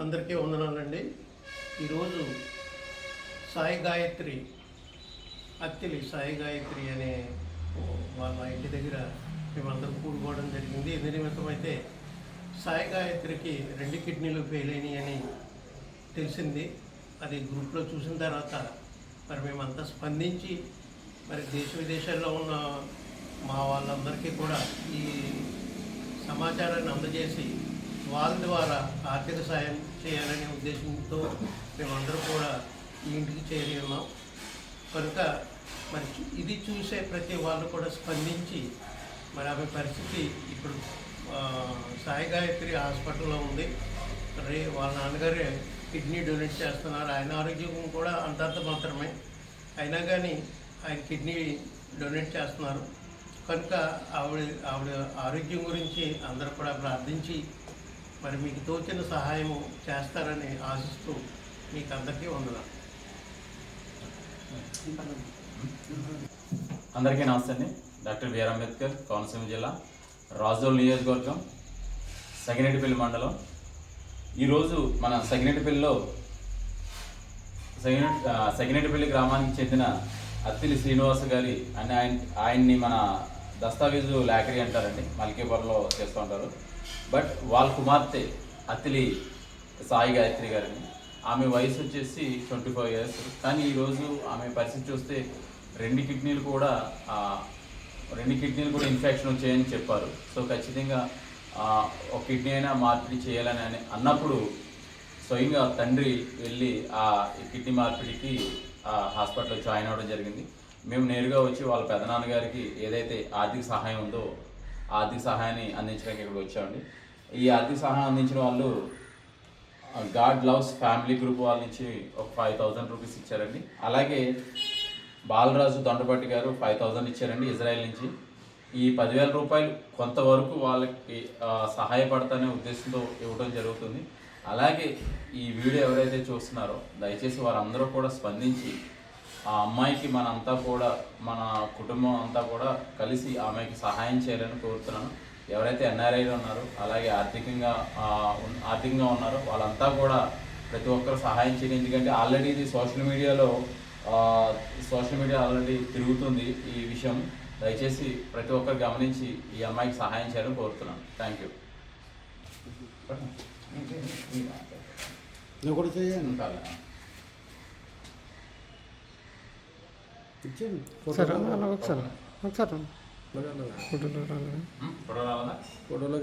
అందరికీ వందనాలండి ఈరోజు సాయి గాయత్రి అత్తిలి సాయి గాయత్రి అనే వాళ్ళ ఇంటి దగ్గర మేమందరం కూడుకోవడం జరిగింది. ఎందు నిమిత్తం అయితే సాయి గాయత్రికి రెండు కిడ్నీలు ఫెయిల్ అయినాయి అని తెలిసింది. అది గ్రూప్లో చూసిన తర్వాత మరి మేమంతా స్పందించి మరి దేశ విదేశాల్లో ఉన్న మా వాళ్ళందరికీ కూడా ఈ సమాచారాన్ని అందజేసి వాళ్ళ ద్వారా ఆర్థిక సాయం చేయాలనే ఉద్దేశంతో మేమందరూ కూడా ఈ ఇంటికి చేరి ఉన్నాం కనుక మరి ఇది చూసే ప్రతి వాళ్ళు కూడా స్పందించి మరి ఆమె పరిస్థితి ఇప్పుడు సాయి గాయత్రి హాస్పిటల్లో ఉంది. రే వాళ్ళ నాన్నగారే కిడ్నీ డొనేట్ చేస్తున్నారు. ఆయన ఆరోగ్యం కూడా అంతంత మాత్రమే. అయినా కానీ ఆయన కిడ్నీ డొనేట్ చేస్తున్నారు. కనుక ఆవిడ ఆవిడ ఆరోగ్యం గురించి అందరూ కూడా ప్రార్థించి మరి మీకు తోచిన సహాయము చేస్తారని ఆశిస్తూ మీకు అందరికీ వందనాలు. అందరికీ నమస్తే అండి. డాక్టర్ బిఆర్ అంబేద్కర్ కోనసీమ జిల్లా రాజోల్ నియోజకవర్గం సగినేటిపల్లి మండలం. ఈరోజు మన సగినేటిపల్లిలో సగినే ఆ, గ్రామానికి చెందిన అత్తిలి శ్రీనివాస గారి అని ఆయన ఆయన్ని మన దస్తావేజు లాకరీ అంటారండి. మల్కీపురంలో చేస్తూ ఉంటారు. బట్ వాళ్ళ కుమార్తె అతిలి సాయి గాయత్రి గారిని. ఆమె వయసు వచ్చేసి ట్వంటీ ఫైవ్ ఇయర్స్. కానీ ఈరోజు ఆమె పరిస్థితి చూస్తే రెండు కిడ్నీలు కూడా రెండు కిడ్నీలు కూడా ఇన్ఫెక్షన్ వచ్చాయని చెప్పారు. సో ఖచ్చితంగా ఒక కిడ్నీ అయినా మార్పిడి చేయాలని అని అన్నప్పుడు స్వయంగా తండ్రి వెళ్ళి ఆ కిడ్నీ మార్పిడికి ఆ హాస్పిటల్లో జాయిన్ అవ్వడం జరిగింది. మేము నేరుగా వచ్చి వాళ్ళ పెదనాన్నగారికి ఏదైతే ఆర్థిక సహాయం ఉందో ఆర్థిక సహాయాన్ని అందించడానికి ఇక్కడికి వచ్చామండి. ఈ ఆర్థిక సహాయం అందించిన వాళ్ళు గాడ్ లవ్స్ ఫ్యామిలీ గ్రూప్ వాళ్ళ నుంచి ఒక ఫైవ్ థౌజండ్ రూపీస్ ఇచ్చారండి. అలాగే బాలరాజు దొండపట్టి గారు ఫైవ్ థౌజండ్ ఇచ్చారండి ఇజ్రాయెల్ నుంచి. ఈ పదివేల రూపాయలు కొంతవరకు వాళ్ళకి సహాయపడతానే ఉద్దేశంతో ఇవ్వడం జరుగుతుంది. అలాగే ఈ వీడియో ఎవరైతే చూస్తున్నారో దయచేసి వారందరూ కూడా స్పందించి ఆ అమ్మాయికి మనంతా కూడా మన కుటుంబం అంతా కూడా కలిసి ఆమెకి సహాయం చేయాలని కోరుతున్నాను. ఎవరైతే ఎన్ఆర్ఐలు ఉన్నారో అలాగే ఆర్థికంగా ఆర్థికంగా ఉన్నారో వాళ్ళంతా కూడా ప్రతి ఒక్కరు సహాయం చేయండి. ఎందుకంటే ఆల్రెడీ ఇది సోషల్ మీడియాలో సోషల్ మీడియా ఆల్రెడీ తిరుగుతుంది ఈ విషయం. దయచేసి ప్రతి ఒక్కరు గమనించి ఈ అమ్మాయికి సహాయం చేయాలని కోరుతున్నాను. Thank you. నువ్వు కూడా చేయండి ఒకసారి ఒకసారి ఫోటోలో ఫోటోలో